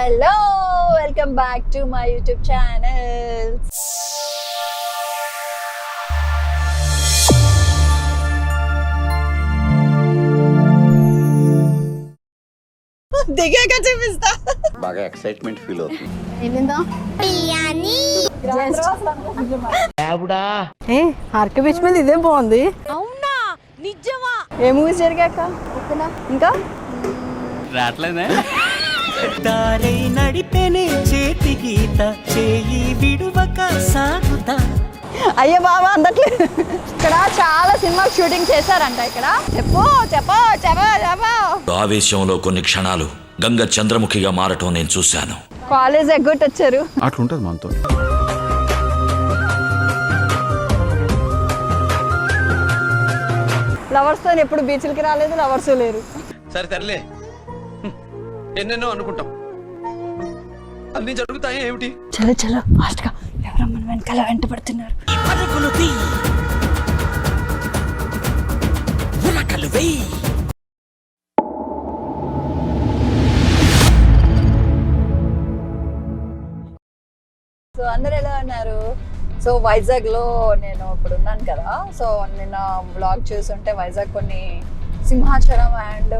Hello welcome back to my YouTube channel దిగాక చూపిస్తా బాగా ఎక్సైట్మెంట్ ఫీల్ అవుతుంది ఆర్కే బీచ్ మీద ఇదే బాగుంది? ఏ మూవీస్ జరిగాక ఇంకా? దారై నడిపెనే చేతి గీత చేయి విడువక సాగుతా. అయ్యో బాబా అందట్లేదు ఇక్కడ చాలా సినిమా షూటింగ్ చేశారంట ఇక్కడ. చెప్పు చెప్పు చెప్పు చెప్పు. ఆవేశంలో కొన్ని క్షణాలు గంగ చంద్రముఖిగా మారటం నేను చూశాను. కాలేజ్ ఎగ్గొట్టి వచ్చారు అట్లుంటది మనతో. లవర్స్తో ఎప్పుడు బీచ్లకి రాలేదు లవర్స్ లేరు. సరే తరలే ఎన్నెన్నో అనుకుంటాం. అన్ని జరుగుతాయి ఏమిటి? చలో చలో ఫాస్ట్గా. ఎవరో మన వెనకాల వెంట పడుతున్నారు? సో అందరు ఎలా ఉన్నారు? సో వైజాగ్లో నేను ఇప్పుడు ఉన్నాను కదా. సో నిన్న బ్లాగ్ చూస్తుంటే వైజాగ్ కొన్ని సింహాచలం అండ్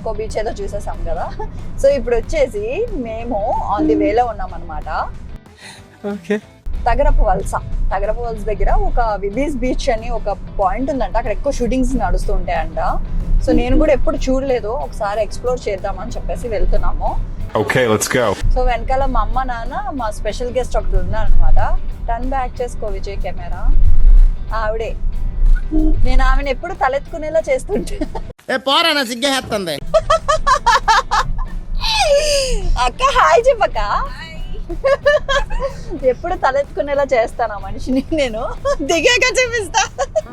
ఇంకో బీచ్ ఏదో చూసేసాం కదా. సో ఇప్పుడు వచ్చేసి మేము ఆన్ ది వేలో ఉన్నాం అనమాట ఓకే. తగరపు వలస. తగరపు వలస దగ్గర ఒక విబీస్ బీచ్ అని ఒక పాయింట్ ఉందంట. అక్కడ ఎక్కువ షూటింగ్స్ నడుస్తూ ఉంటాయంట. సో నేను కూడా ఎప్పుడు చూడలేదు. ఒకసారి ఎక్స్ప్లోర్ చేద్దామని చెప్పేసి వెళ్తున్నాము. ఓకే లెట్స్ గో సో వెనకాల మా అమ్మ నాన్న మా స్పెషల్ గెస్ట్ ఒకటి ఉన్నారనమాట టర్న్ బ్యాక్ చేసుకో విజయ్ కెమెరా. ఆవిడే. నేను ఆమెను ఎప్పుడు తలెత్తుకునేలా చేస్తుంటా. ఏ పోరా నా సిగ్గేస్తుంది అక్క హాయ్ చెప్పక్క. ఎప్పుడు తలెత్తుకునేలా చేస్తాను ఆ మనిషిని నేను? దిగాక చూపిస్తా.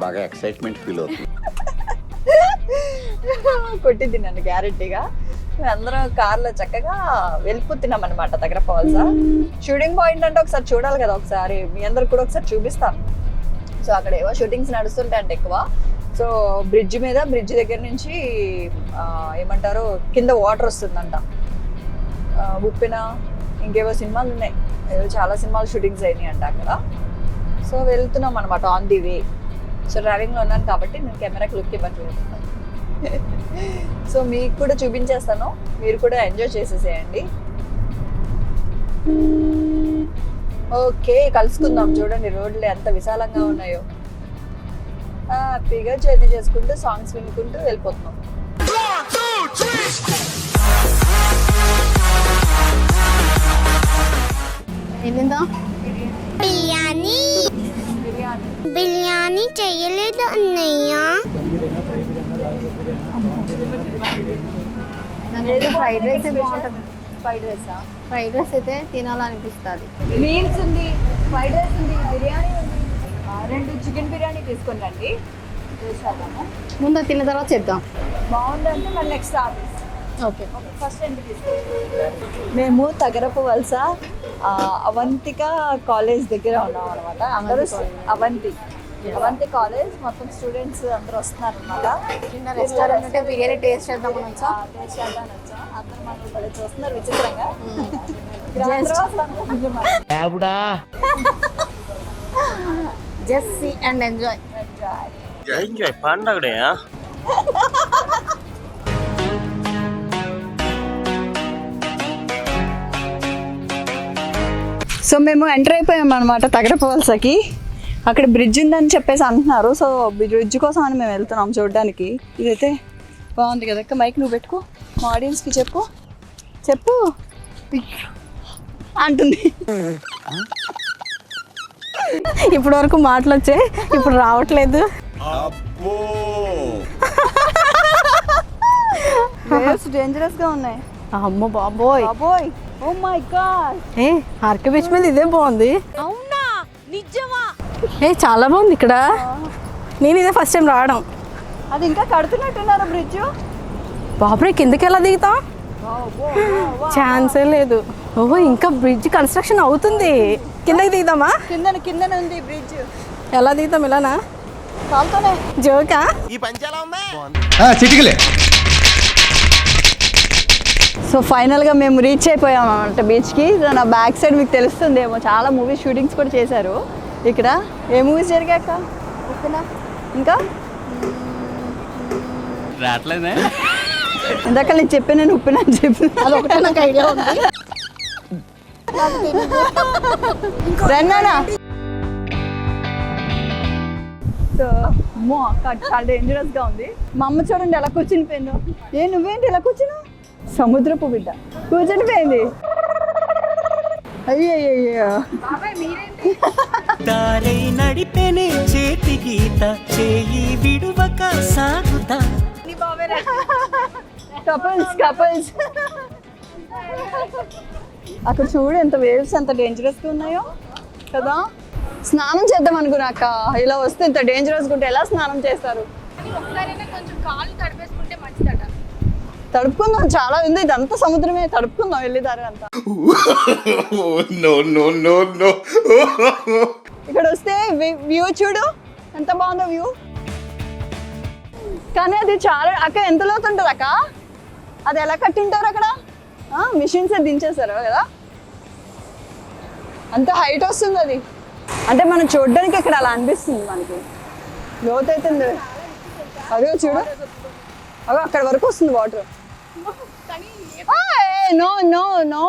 బాగా ఎక్సైట్మెంట్ ఫీల్ అవుతుంది. కొట్టింది నన్ను గ్యారెంటీగా. అందరం కార్లో చక్కగా వెళ్ళిపోతున్నాం అనమాట దగ్గర పోవాల్సా షూటింగ్ పాయింట్ అంటే ఒకసారి చూడాలి కదా ఒకసారి. మీ అందరికి కూడా ఒకసారి చూపిస్తాను. సో అక్కడ ఏవో షూటింగ్స్ నడుస్తుంటాయి అంటే ఎక్కువ. సో బ్రిడ్జ్ మీద బ్రిడ్జ్ దగ్గర నుంచి ఏమంటారు కింద వాటర్ వస్తుందంట. ఉప్పిన ఇంకేవో సినిమాలు ఉన్నాయి. ఏదో చాలా సినిమాలు షూటింగ్స్ అయినాయి అంట అక్కడ. సో వెళ్తున్నాం అనమాట ఆన్ ది వే సో డ్రైవింగ్లో ఉన్నాను కాబట్టి నేను కెమెరాకి లుక్ ఇవ్వట్లేదు సో మీకు కూడా చూపించేస్తాను. మీరు కూడా ఎంజాయ్ చేసేసేయండి. ఓకే కలుసుకుందాం. చూడండి రోడ్లు ఎంత విశాలంగా ఉన్నాయో. హ్యాపీగా జర్నీ చేసుకుంటూ సాంగ్స్ వినుకుంటూ వెళ్ళిపోతున్నాం. ఏంటిందా బిర్యానీ. బిర్యానీ చేయలేదు అన్నయ్య. ఫ్రైడ్ రైస్ బాగుంటుంది. ఫ్రైడ్ రైసా? ఫ్రైడ్ రైస్ అయితే తినాలనిపిస్తుంది. మీల్స్ ఉంది ఫ్రైడ్ రైస్ ఉంది బిర్యానీ ఉంది. రెండు చికెన్ బిర్యానీ తీసుకొని రండి. ముందు తిన్న తర్వాత చేద్దాం. బాగుందంటే మళ్ళీ నెక్స్ట్ ఆఫీస్ ఓకే. మేము తగరపు వలస అవంతిక కాలేజ్ దగ్గర ఉన్నాం అనమాట అందరూ అవంతి. అవంతి కాలేజ్ మొత్తం స్టూడెంట్స్ అందరూ వస్తున్నారు అనమాట చిన్న రెస్టారెంట్ ఉంటే బిర్యానీ టేస్ట్ చేద్దాం వచ్చా? అందరూ మనల్ని భలే చూస్తున్నారు విచిత్రంగా. Just see and enjoy Enjoy. పండగడే so మేము ఎంటర్ అయిపోయాం అనమాట తగరపవలసకి అక్కడ బ్రిడ్జ్ ఉందని చెప్పేసి అంటున్నారు. సో బ్రిడ్జ్ కోసం అని మేము వెళ్తున్నాం చూడడానికి. ఇదైతే బాగుంది కదా అక్క మైక్ నువ్వు పెట్టుకో. మా ఆడియన్స్కి చెప్పు. చెప్పు. అంటుంది. ఇప్పటి వరకు మాటలు వచ్చాయి ఇప్పుడు రావట్లేదు. డేంజరస్గా ఉన్నాయి. అమ్మ బాబోయ్. బాబోయ్. ఓ మై గాడ్ ఏ ఆర్కే బీచ్ మీద ఇదే బాగుంది. అవునా? నిజమా? ఏ చాలా బాగుంది ఇక్కడ. నేను ఇదే ఫస్ట్ టైం రావడం. అది ఇంకా కడుతున్నట్టున్నారు బ్రిడ్జ్. బాబరే కిందకి ఎలా దిగుతాం? ఛాన్సే లేదు. ఓహో ఇంకా బ్రిడ్జ్ కన్స్ట్రక్షన్ అవుతుంది. కిందకి దిగుదామా? కిందన కిందన ఉంది బ్రిడ్జ్. ఎలా దిగుతాం ఇలానా? కాలుతోనే. జోకా? ఈ పంచి ఎలా ఉంది? చిటికలే. సో ఫైనల్గా మేము రీచ్ అయిపోయాం అనమాట బీచ్కి నా బ్యాక్ సైడ్ మీకు తెలుస్తుందేమో. చాలా మూవీ షూటింగ్స్ కూడా చేశారు. ఇక్కడ ఏ మూవీస్ జరిగాక ఇంకా? రావట్లేదే. ఇందాక నేను చెప్పాను నేను ఉప్పిన అని చెప్పి అదొకటే నాకు ఐడియా ఉంది. రన్నానా సో అమ్మో అక్క చాలా డేంజరస్గా ఉంది. మా అమ్మ చూడండి ఎలా కూర్చుని పోయిందో. ఏ నువ్వేంటి ఇలా కూర్చున్నావు? సముద్రపు బిడ్డ. కూర్చుని పోయింది అయ్యయ్యో దారై నడిపెనే చేతి గీత చేయి విడువక సాగుతా. Couples couples. అక్కడ చూడు ఎంత వేవ్స్ ఎంత డేంజరస్గా ఉన్నాయో. కదా? స్నానం చేద్దాం అనుకున్నాక ఇలా వస్తే ఇంత డేంజరస్ ఉంటే ఎలా స్నానం చేస్తారు? తడుపుకుందాం. చాలా ఉంది. ఇదంతా సముద్రమే. తడుపుకుందాం. వెళ్ళేదారి అంతా. నో నో నో నో ఇక్కడ వస్తే వ్యూ చూడు. ఎంత బాగుందో వ్యూ. కానీ అది చాలా అక్క ఎంత లోతు ఉంటుంది అక్క? అది ఎలా కట్టింటారు అక్కడ? మిషన్స్ దించేస్తారు కదా? అంత హైట్ వస్తుంది అది. అంటే మనం చూడడానికి ఇక్కడ అలా అనిపిస్తుంది మనకి. లోతు అవుతుంది అదే చూడు. అగో అక్కడ వరకు వస్తుంది వాటర్ నో నో నో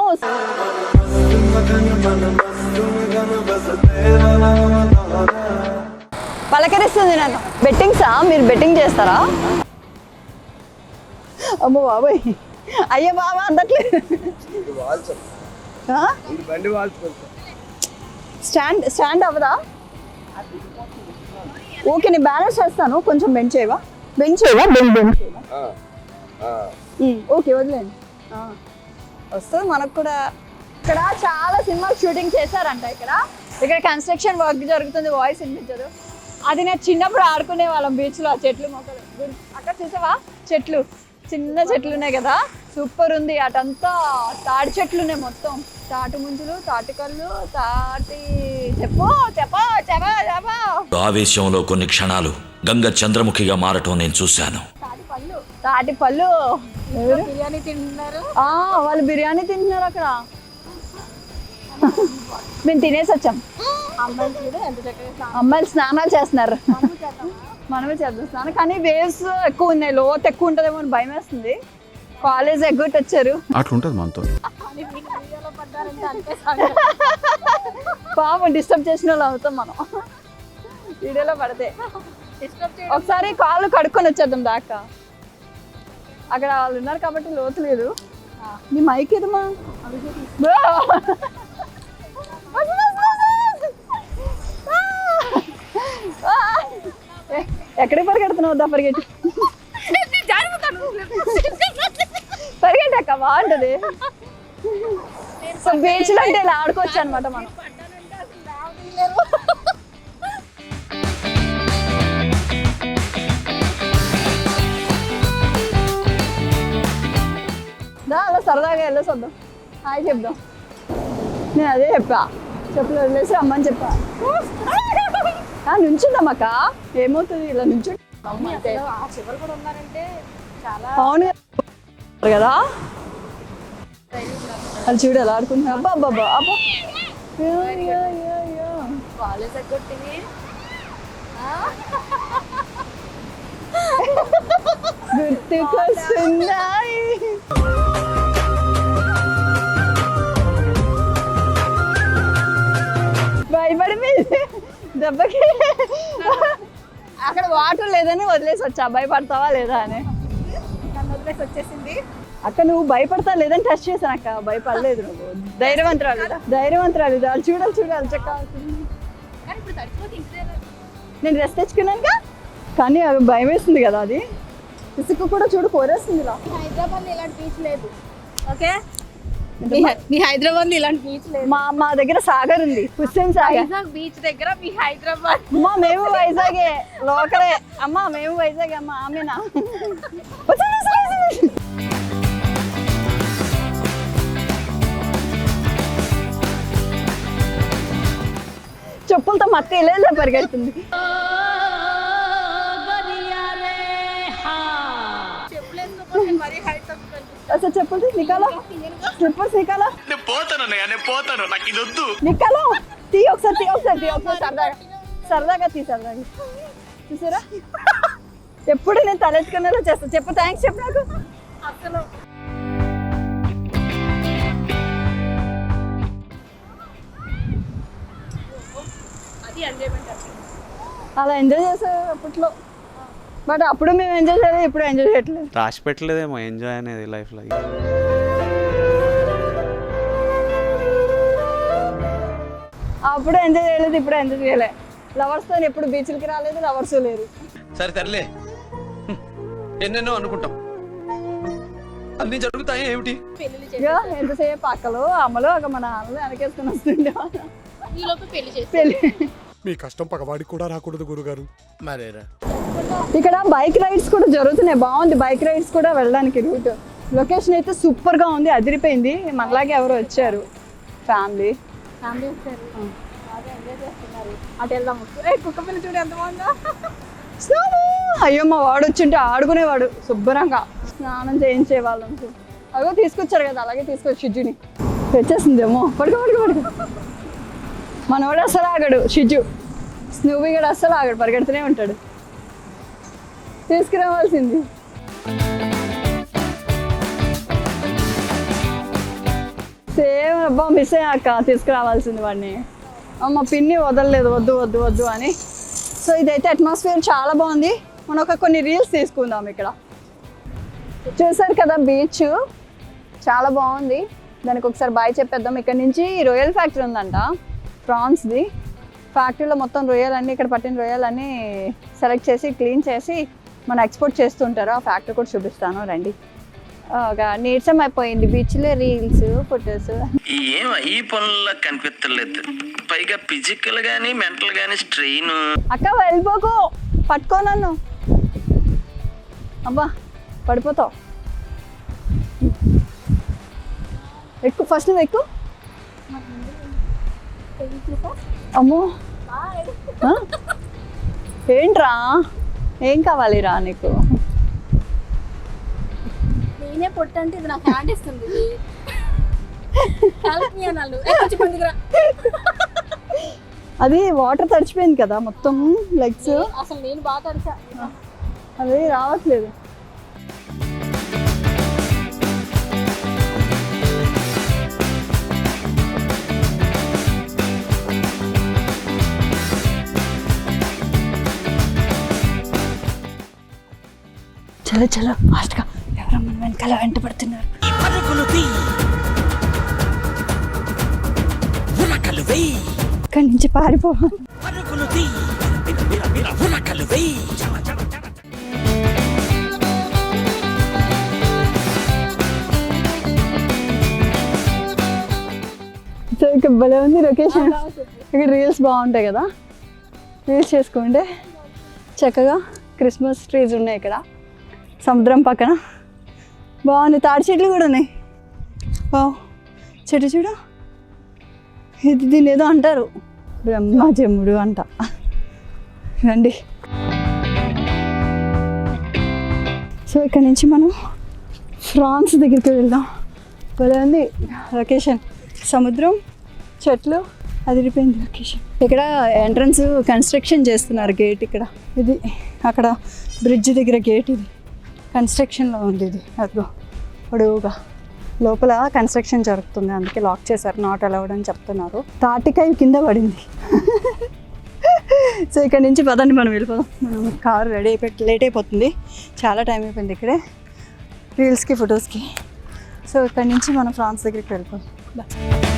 పలకరిస్తుంది నన్ను. బెట్టింగ్సా మీరు బెట్టింగ్ చేస్తారా? అమ్మో బాబాయ్. అయ్యో బాబా అందట్లేదు స్టాండ్ స్టాండ్ అవ్వదా? ఓకే నేను బ్యాలెన్స్ చేస్తాను. కొంచెం బెంచ్ చేయవా? బెంచ్ చేయవా? బెంచ్ బెంచ్ ఓకే వదిలేండి ఆ. వస్తుంది మనకు కూడా. ఇక్కడ చాలా సినిమా షూటింగ్ చేశారంట ఇక్కడ. ఇక్కడ కన్స్ట్రక్షన్ వర్క్ జరుగుతుంది వాయిస్ వినిపించదు. అది నేను చిన్నప్పుడు ఆడుకునే వాళ్ళం బీచ్లో ఆ చెట్లు మొక్కలు. అక్కడ చూసావా? చెట్లు. చిన్న చెట్లు ఉన్నాయి కదా. సూపర్ ఉంది. అటంతా తాటి చెట్లు ఉన్నాయి మొత్తం. తాటి ముంజులు తాటి కళ్ళు తాటి చెప్పు చెప్పా చెప్పా చెప్పా. ఆవేశంలో కొన్ని క్షణాలు గంగ చంద్రముఖిగా మారటం నేను చూశాను. తాటి పళ్ళు. బిర్యానీ తింటున్నారు? వాళ్ళు బిర్యానీ తింటున్నారు అక్కడ. మేము తినేసి వచ్చాం. అమ్మాయిలు స్నానాలు చేస్తున్నారు. మనమే చేద్దాం. స్నానం. కానీ వేవ్స్ ఎక్కువ ఉన్నాయి. లోతు ఎక్కువ ఉంటుందేమో అని భయం వేస్తుంది. కాలేజ్ ఎగ్గొట్టి వచ్చారు. అట్లుంటది మనతో. పాపం డిస్టర్బ్ చేసిన వాళ్ళు అవుతాం మనం. వీడియోలో పడితే. ఒకసారి కాళ్ళు కడుక్కొని వచ్చేద్దాం దాకా. అక్కడ వాళ్ళు ఉన్నారు కాబట్టి లోతు లేదు. నీ మైక్ ఏదమ్మా ఎక్కడికి పరిగెడుతున్నావు వద్దా పరిగెట్టు? పరిగెట్టు అక్క బాగుంటది. సో బీచ్లో అంటే ఇలా ఆడుకోవచ్చు అనమాట మనం. దా అలా సరదాగా వెళ్ళేసి వద్దాం హాయ్ చెప్దాం. నేను అదే చెప్పా. చెప్పులు వదిలేసి రమ్మని చెప్పా. ఆ, నుంచుందామక్క ఏమవుతుంది ఇలా నుంచు అవును కదా. వాళ్ళు చూడు ఎలా ఆడుకుంటున్నా అబ్బా అబ్బా అబ్బా యో. గుర్తుకొస్తున్నాయి భయపడిపోయింది దెబ్బకి అక్కడ వాటర్ లేదని వదిలేసి వచ్చా? భయపడతావా లేదా అని? వదిలేసి వచ్చేసింది. అక్క నువ్వు భయపడతా లేదని టెస్ట్ చేశాను అక్క. భయపడలేదు నువ్వు. ధైర్యవంతురాలు ధైర్యవంతురాలు వాళ్ళు చూడాలి చూడాలి. చెక్క నేను డ్రెస్ తెచ్చుకున్నానుగా. కానీ అది భయం వేస్తుంది కదా అది. ఇసుక కూడా చూడు కోరేస్తుంది ఇలా. హైదరాబాద్ ఇలాంటి బీచ్ లేదు. ఓకే? మీ హైదరాబాద్ ఇలాంటి బీచ్ లేదు. మా మా దగ్గర సాగర్ ఉంది హుస్సేన్ సాగర్. వైజాగ్ బీచ్ దగ్గర మీ హైదరాబాద్. అమ్మా మేము వైజాగే లోకలే. అమ్మా మేము వైజాగ్ అమ్మా ఆమెనా. చెప్పులతో మత్త ఇలా పరిగెడుతుంది. అసలు చెప్పులు నికాలో. స్లిప్పర్స్ నికాలో నేను పోతాను నేను పోతాను. నాకు ఇది వద్దు. నిక్కలో తీ ఒకసారి తీ ఒకసారి తీ ఒకసారి సరదాగా. సరదాగా తీ సరదాగా. చూసారా? ఎప్పుడు నేను తలెత్తుకునేలా చేస్తా? చెప్పు థ్యాంక్స్ చెప్పు నాకు. అసలు. అలా ఎంజాయ్ చేసావు అప్పట్లో బట్ అప్పుడు మేము ఎంజాయ్ చేయలేదు ఇప్పుడు ఎంజాయ్ చేయట్లేదు రాసి పెట్టలేదేమో ఎంజాయ్ అనేది లైఫ్లో అప్పుడు ఎంజాయ్ చేయలేదు ఇప్పుడు ఎంజాయ్ చేయలే. లవర్స్తో ఎప్పుడు బీచ్లకి రాలేదు లవర్స్ లేరు. సరే తరలే హ్మ్. ఎన్నెన్నో అనుకుంటాం. అన్ని జరుగుతాయి ఏమిటి? ఎంతసేపు అక్కలు అమ్మలు ఒక మన నాన్నలు వెనకేసుకుని వస్తుండే పెళ్ళి మీ కష్టం పగవాడికి కూడా రాకూడదు గురుగారు. మరేరా? ఇక్కడ బైక్ రైడ్స్ కూడా జరుగుతున్నాయి. బాగుంది బైక్ రైడ్స్ కూడా వెళ్ళడానికి రూట్. లొకేషన్ అయితే సూపర్గా ఉంది అదిరిపోయింది. మనలాగే ఎవరు వచ్చారు. ఫ్యామిలీ ఫ్యామిలీ వచ్చారు. అటు వెళ్దాం కుక్క పిల్ల చూడు ఎంత బాగుందో. స్నానం! అయ్యో మా వాడు వచ్చింటే ఆడుకునేవాడు శుభ్రంగా. స్నానం చేయించే వాళ్ళం అగో తీసుకొచ్చారు కదా అలాగే తీసుకొచ్చి షిజ్జుని తెచ్చేసిందేమో. పడుకో పడుకో పడుకో. మనవాడు అస్సలు ఆగాడు. షిజ్జు స్నూబీ గడు అస్సలు ఆగాడు. పరిగెడుతూనే ఉంటాడు. తీసుకురావాల్సింది. సేమ్ అబ్బా మిస్ అయ్యాక తీసుకురావాల్సింది వాడిని. అమ్మ పిన్ని వదలలేదు వద్దు వద్దు వద్దు అని. సో ఇదైతే అట్మాస్ఫియర్ చాలా బాగుంది. మనం ఒక కొన్ని రీల్స్ తీసుకుందాం ఇక్కడ. చూసారు కదా బీచ్ చాలా బాగుంది. దానికి ఒకసారి బాయ్ చెప్పేద్దాం. ఇక్కడ నుంచి రొయ్యల్ ఫ్యాక్టరీ ఉందంట ప్రాన్స్ది ఫ్యాక్టరీలో మొత్తం రొయ్యలన్నీ ఇక్కడ పట్టిన రొయ్యలన్నీ సెలెక్ట్ చేసి క్లీన్ చేసి మన ఎక్స్పోర్ట్ చేస్తుంటారు ఆ ఫ్యాక్టరీ కూడా చూపిస్తాను రండి. ఒక నీరసం అయిపోయింది బీచ్లో రీల్స్ ఫొటోస్ ఏం ఈ పనుల్లో కనిపించలేదు. పైగా ఫిజికల్ గానీ మెంటల్ గానీ స్ట్రెయిన్ అక్క వెళ్ళిపోకు. పట్టుకో నన్ను. అబ్బా పడిపోతావు. ఎక్కు ఫస్ట్ నువ్వు ఎక్కు. అమ్మో? ఏంట్రా? ఏం కావాలిరా నీకు? నేనే పొట్టంటే ఇది నాకు హ్యాండ్ ఇస్తుంది రా. అది వాటర్ తడిచిపోయింది కదా మొత్తం లెగ్స్ అసలు నేను బాగా తడిచా. అది రావట్లేదు. చలో చలో ఫాస్ట్గా. ఎవరో మన వెనకాల వెంట పడుతున్నారు? ఇక్కడి నుంచి పారిపో. సో ఇక్కడ భలే ఉంది లొకేషన్ ఇక్కడ రీల్స్ బాగుంటాయి కదా. రీల్స్ చేసుకుంటే చక్కగా క్రిస్మస్ ట్రీస్ ఉన్నాయి ఇక్కడ. సముద్రం పక్కన. బాగుంది తాడి చెట్లు కూడా ఉన్నాయి. ఓ చెట్టు చూడు. ఇది దీన్ని ఏదో అంటారు. బ్రహ్మజముడు అంట. రండి. సో ఇక్కడ నుంచి మనం ఫ్రాన్స్ దగ్గరికి వెళ్దాం. భలే ఉంది. లొకేషన్. సముద్రం చెట్లు అదిరిపోయింది లొకేషన్. ఇక్కడ ఎంట్రన్స్ కన్స్ట్రక్షన్ చేస్తున్నారు గేట్ ఇక్కడ. ఇది అక్కడ బ్రిడ్జ్ దగ్గర గేట్ ఇది. కన్స్ట్రక్షన్లో ఉంది ఇది. అదిగో పొడవుగా. లోపల కన్స్ట్రక్షన్ జరుగుతుంది. అందుకే లాక్ చేశారు. నాట్ అలౌడ్ అని చెప్తున్నారు. తాటికాయ కింద పడింది. సో ఇక్కడ నుంచి పదండి మనం వెళ్ళిపోదాం. మనం కారు రెడీ అయిపోయి లేట్ అయిపోతుంది. చాలా టైం అయిపోయింది ఇక్కడే. రీల్స్కి ఫొటోస్కి సో ఇక్కడ నుంచి మనం ఫ్రాన్స్ దగ్గరికి వెళ్ళిపోదాం.